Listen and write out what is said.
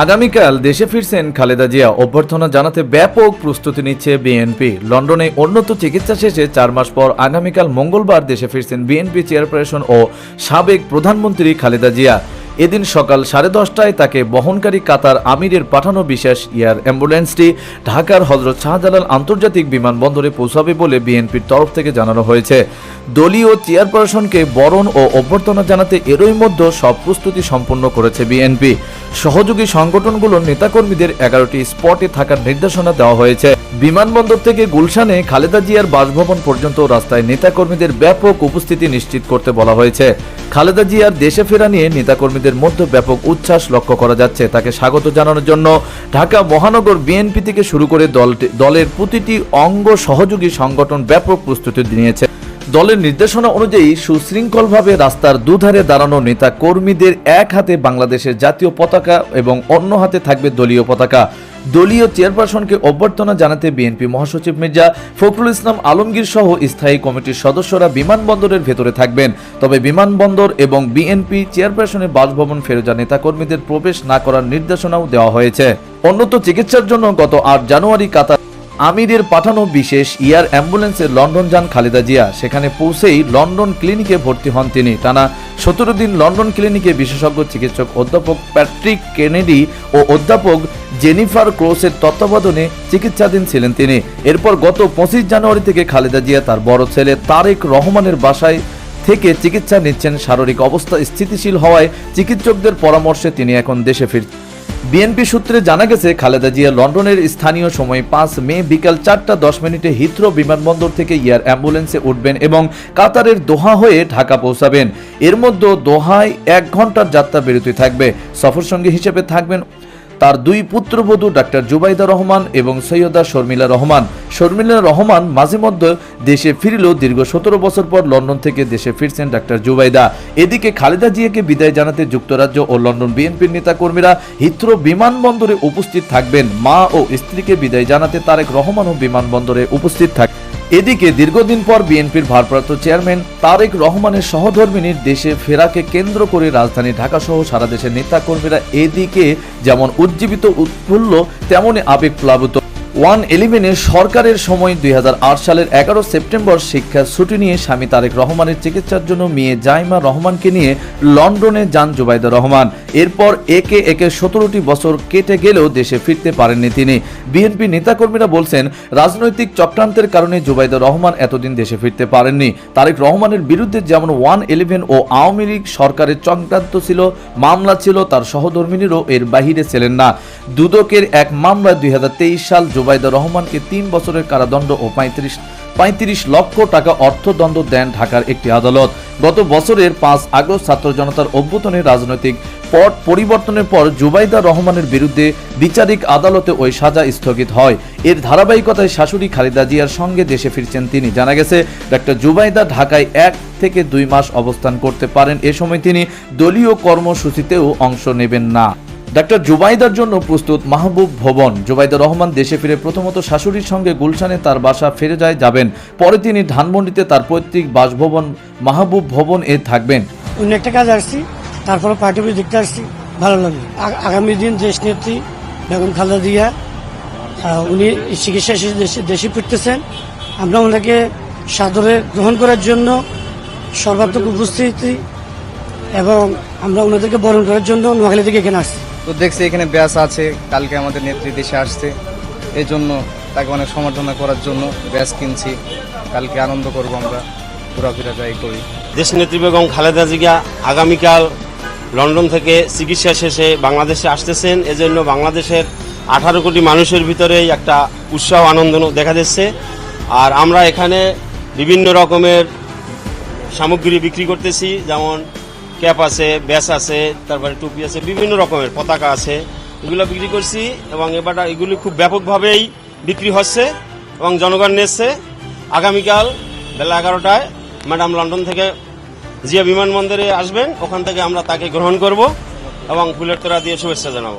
আগামীকাল দেশে ফিরছেন খালেদা জিয়া। অভ্যর্থনা জানাতে ব্যাপক প্রস্তুতি নিচ্ছে বিএনপি। লন্ডনে উন্নত চিকিৎসা শেষে চার মাস পর আগামীকাল মঙ্গলবার দেশে ফিরছেন বিএনপি চেয়ারপারসন ও সাবেক প্রধানমন্ত্রী খালেদা জিয়া। এদিন সকাল সাড়ে দশটায় তাকে বহনকারী কাতার আমিরের পাঠানো বিশেষ এয়ার অ্যাম্বুলেন্সটি ঢাকার হজরত শাহজালাল আন্তর্জাতিক বিমানবন্দরে পৌঁছাবে বলে বিএনপির তরফ থেকে জানানো হয়েছে। দলীয় চেয়ারপারসনকে বরণ ও অভ্যর্থনা জানাতে এরই মধ্যে সব প্রস্তুতি সম্পন্ন করেছে বিএনপি। সহযোগী সংগঠনগুলোর নেতাকর্মীদের এগারোটি স্পটে থাকার নির্দেশনা দেওয়া হয়েছে। বিমানবন্দর থেকে গুলশানে খালেদা জিয়ার বাসভবন পর্যন্ত রাস্তায় নেতাকর্মীদের ব্যাপক উপস্থিতি নিশ্চিত করতে বলা হয়েছে। খালেদা জিয়ার দেশে ফেরা নিয়ে নেতাকর্মীদের মধ্যে ব্যাপক উচ্ছ্বাস লক্ষ্য করা যাচ্ছে। তাকে স্বাগত জানানোর জন্য ঢাকা মহানগর বিএনপি থেকে শুরু করে দলটি দলের প্রতিটি অঙ্গ সহযোগী সংগঠন ব্যাপক প্রস্তুতি নিয়েছে। দলের নির্দেশনা অনুযায়ী সুশৃঙ্খলভাবে রাস্তার দুধারে দাঁড়ানো নেতা কর্মীদের এক হাতে বাংলাদেশের জাতীয় পতাকা এবং অন্য হাতে থাকবে দলীয় পতাকা। দলীয় চেয়ারপারসনকে অভ্যর্থনা জানাতে বিএনপি মহাসচিব মির্জা ফখরুল ইসলাম আলমগীর সহ স্থায়ী কমিটির সদস্যরা বিমানবন্দরের ভেতরে থাকবেন। তবে বিমানবন্দর এবং বিএনপি চেয়ারপারসনের বাসভবন ফেরোজা নেতাকর্মীদের প্রবেশ না করার নির্দেশনাও দেওয়া হয়েছে। উন্নত চিকিৎসার জন্য গত আট জানুয়ারি কাতার আমিরের পাঠানো বিশেষ ইয়ার অ্যাম্বুলেন্সে লন্ডন যান খালেদা জিয়া। সেখানে পৌঁছেই লন্ডন ক্লিনিকে ভর্তি হন তিনি। টানা সতেরো দিন লন্ডন ক্লিনিকে বিশেষজ্ঞ চিকিৎসক অধ্যাপক প্যাট্রিক কেনেডি ও অধ্যাপক জেনিফার ক্রোসের তত্ত্বাবধানে চিকিৎসাধীন ছিলেন তিনি। এরপর গত পঁচিশ জানুয়ারি থেকে খালেদা জিয়া তার বড় ছেলে তারেক রহমানের বাসায় থেকে চিকিৎসা নিচ্ছেন। শারীরিক অবস্থা স্থিতিশীল হওয়ায় চিকিৎসকদের পরামর্শে তিনি এখন দেশে ফিরছেন বিএনপি সূত্রে জানা গেছে, খালেদা জিয়া লন্ডনের স্থানীয় সময় পাঁচ মে বিকাল চারটা দশ মিনিটে হিথ্রো বিমানবন্দর থেকে ইয়ার অ্যাম্বুলেন্সে উঠবেন এবং কাতারের দোহা হয়ে ঢাকা পৌঁছাবেন। এর মধ্যে দোহায় এক ঘণ্টার যাত্রা বিরতি থাকবে। সফর সঙ্গী হিসেবে থাকবেন তার দুই পুত্রবধূ ডাক্তার জুবাইদা রহমান এবং সৈয়দা শর্মিলা রহমান। শর্মিলা রহমান মাঝে মধ্যে দেশে ফিরলেও দীর্ঘ সতেরো বছর পর লন্ডন থেকে দেশে ফিরছেন ডাক্তার জুবাইদা। এদিকে খালেদা জিয়াকে বিদায় জানাতে যুক্তরাজ্য ও লন্ডন বিএনপির নেতাকর্মীরা হিথ্রো বিমানবন্দরে উপস্থিত থাকবেন। মা ও স্ত্রীকে বিদায় জানাতে তারেক রহমানও বিমানবন্দরে উপস্থিত থাকবেন এদিকে দীর্ঘদিন পর বিএনপির ভারপ্রাপ্ত চেয়ারম্যান তারেক রহমানের সহধর্মিনীর দেশে ফেরাকে কেন্দ্র করে রাজধানী ঢাকা সহ সারা দেশের নেতাকর্মীরা এদিকে যেমন উজ্জীবিত উৎফুল্ল তেমনই আবেগ প্লাবিত ওয়ান ইলেভেনে সরকারের সময় দুই হাজার আট সালের এগারো সেপ্টেম্বর শিক্ষা ছুটি নিয়ে স্বামী তারেক রহমানের চিকিৎসার জন্য মেয়ে জাইমা রহমানকে নিয়ে লন্ডনে যান জুবাইদা রহমান। এরপর একে একে সতেরোটি বছর কেটে গেলেও দেশে ফিরতে পারেননি তিনি। বিএনপি নেতাকর্মীরা বলছেন, রাজনৈতিক চক্রান্তের কারণে জুবাইদা রহমান এতদিন দেশে ফিরতে পারেননি। তারেক রহমানের বিরুদ্ধে যেমন ওয়ান ইলেভেন ও আওয়ামী লীগ সরকারের চক্রান্ত ছিল, মামলা ছিল, তার সহধর্মিনীরও এর বাহিরে ছিলেন না। দুদকের এক মামলায় দুই হাজার তেইশ সাল জুবাইদা রহমানকে তিন বছরের কারাদণ্ড ও পঁয়ত্রিশ পঁয়ত্রিশ লক্ষ টাকা অর্থদণ্ড দেন ঢাকার একটি আদালত। গত বছরের পাঁচ আগস্ট ছাত্র জনতার অভ্যুত্থানে রাজনৈতিক পট পরিবর্তনের পর জুবাইদা রহমানের বিরুদ্ধে বিচারিক আদালতে ওই সাজা স্থগিত হয়। এর ধারাবাহিকতায় শাশুড়ি খালেদা জিয়ার সঙ্গে দেশে ফিরছেন তিনি। জানা গেছে, ডাক্তার জুবাইদা ঢাকায় এক থেকে দুই মাস অবস্থান করতে পারেন। এ সময় তিনি দলীয় কর্মসূচিতেও অংশ নেবেন না। ডাক্তার জুবাইদার জন্য প্রস্তুত মাহবুব ভবন। জুবাইদা রহমান দেশে ফিরে প্রথমত শাশুড়ির সঙ্গে গুলশানে তার বাসা ফিরে যায় যাবেন। পরে তিনি ধানমন্ডিতে তার পৈতৃক বাসভবন মাহবুব ভবন এ থাকবেন। অন্য একটা কাজ আসছি, তারপরে পার্টি দেখতে আসছি। ভালো লাগে। আগামী দিন দেশ নেত্রী বেগম খালেদা জিয়া উনি চিকিৎসা শেষে দেশে দেশে ফিরতেছেন। আমরা ওনাকে সাদরে গ্রহণ করার জন্য সর্বাত্মক উপস্থিতি এবং আমরা ওনাদেরকে বরণ করার জন্য নোয়াখালী থেকে এখানে আসছি। তো দেখছি এখানে ব্যাস আছে, কালকে আমাদের নেত্রী দেশে আসছে। এই জন্য তাকে অনেক সমর্থনা করার জন্য ব্যাস কিনছি। কালকে আনন্দ করব আমরা, ঘোরাফেরা যাই করি। দেশনেত্রী বেগম খালেদা জিয়া আগামীকাল লন্ডন থেকে চিকিৎসা শেষে বাংলাদেশে আসতেছেন। এজন্য বাংলাদেশের আঠারো কোটি মানুষের ভিতরেই একটা উৎসাহ, আনন্দ দেখা যাচ্ছে। আর আমরা এখানে বিভিন্ন রকমের সামগ্রী বিক্রি করতেছি, যেমন ক্যাপ আছে, ব্যাস আছে, তারপরে টুপি আছে, বিভিন্ন রকমের পতাকা আছে, এগুলো বিক্রি করছি এবং এবার এগুলি খুব ব্যাপকভাবেই বিক্রি হচ্ছে এবং জনগণ নিচ্ছে। আগামীকাল বেলা এগারোটায় ম্যাডাম লন্ডন থেকে জিয়া বিমানবন্দরে আসবেন, ওখান থেকে আমরা তাকে গ্রহণ করব এবং ফুলের তোরা দিয়ে শুভেচ্ছা জানাব।